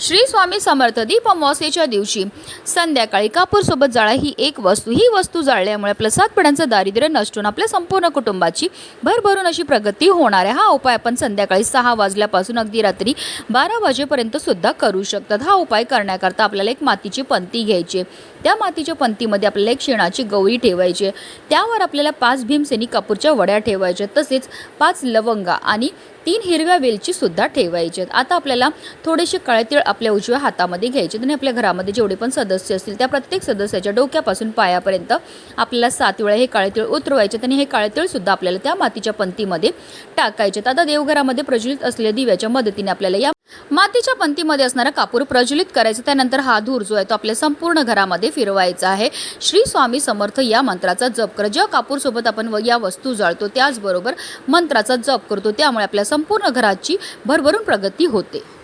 श्री स्वामी समर्थ दीप अमावस्येच्या दिवशी संध्याकाळी कापूरसोबत जाळा ही एक वस्तू. ही वस्तू जाळल्यामुळे आपलं सात पिढ्यांचं दारिद्र्य नष्ट होऊन आपल्या संपूर्ण कुटुंबाची भरभरून अशी प्रगती होणार आहे. हा उपाय आपण संध्याकाळी सहा वाजल्यापासून अगदी रात्री बारा वाजेपर्यंत सुद्धा करू शकतात. हा उपाय करण्याकरता आपल्याला एक मातीची पंती घ्यायची. त्या मातीच्या पंतीमध्ये आपल्याला एक शेणाची गवळी ठेवायची. त्यावर आपल्याला पाच भीमसेनी कापूरच्या वड्या ठेवायच्या. तसेच पाच लवंगा आणि तीन हिरव्या वेलची सुद्धा ठेवायचे. आहेत आता आपल्याला थोडेसे काळे आपल्या उजव्या हातामध्ये घ्यायचे. आणि आपल्या घरामध्ये जेवढे पण सदस्य असतील त्या प्रत्येक सदस्याच्या डोक्यापासून पायापर्यंत आपल्याला सात वेळा हे काळे तीळ उतरवायचे आणि हे काळे तीळसुद्धा आपल्याला त्या मातीच्या पंतीमध्ये टाकायचे. आता देवघरामध्ये प्रज्वलित असलेल्या दिव्याच्या मदतीने आपल्याला या मातीच्या पंतीमध्ये असणारा कापूर प्रज्वलित करायचा. त्यानंतर हा धूर जो आहे तो आपल्या संपूर्ण घरामध्ये फिरवायचा आहे. श्री स्वामी समर्थ या मंत्राचा जप कर. ज्या कापूरसोबत आपण व- या वस्तू जाळतो त्याचबरोबर मंत्राचा जप करतो. त्यामुळे आपल्या संपूर्ण घराची भरभरून प्रगती होते.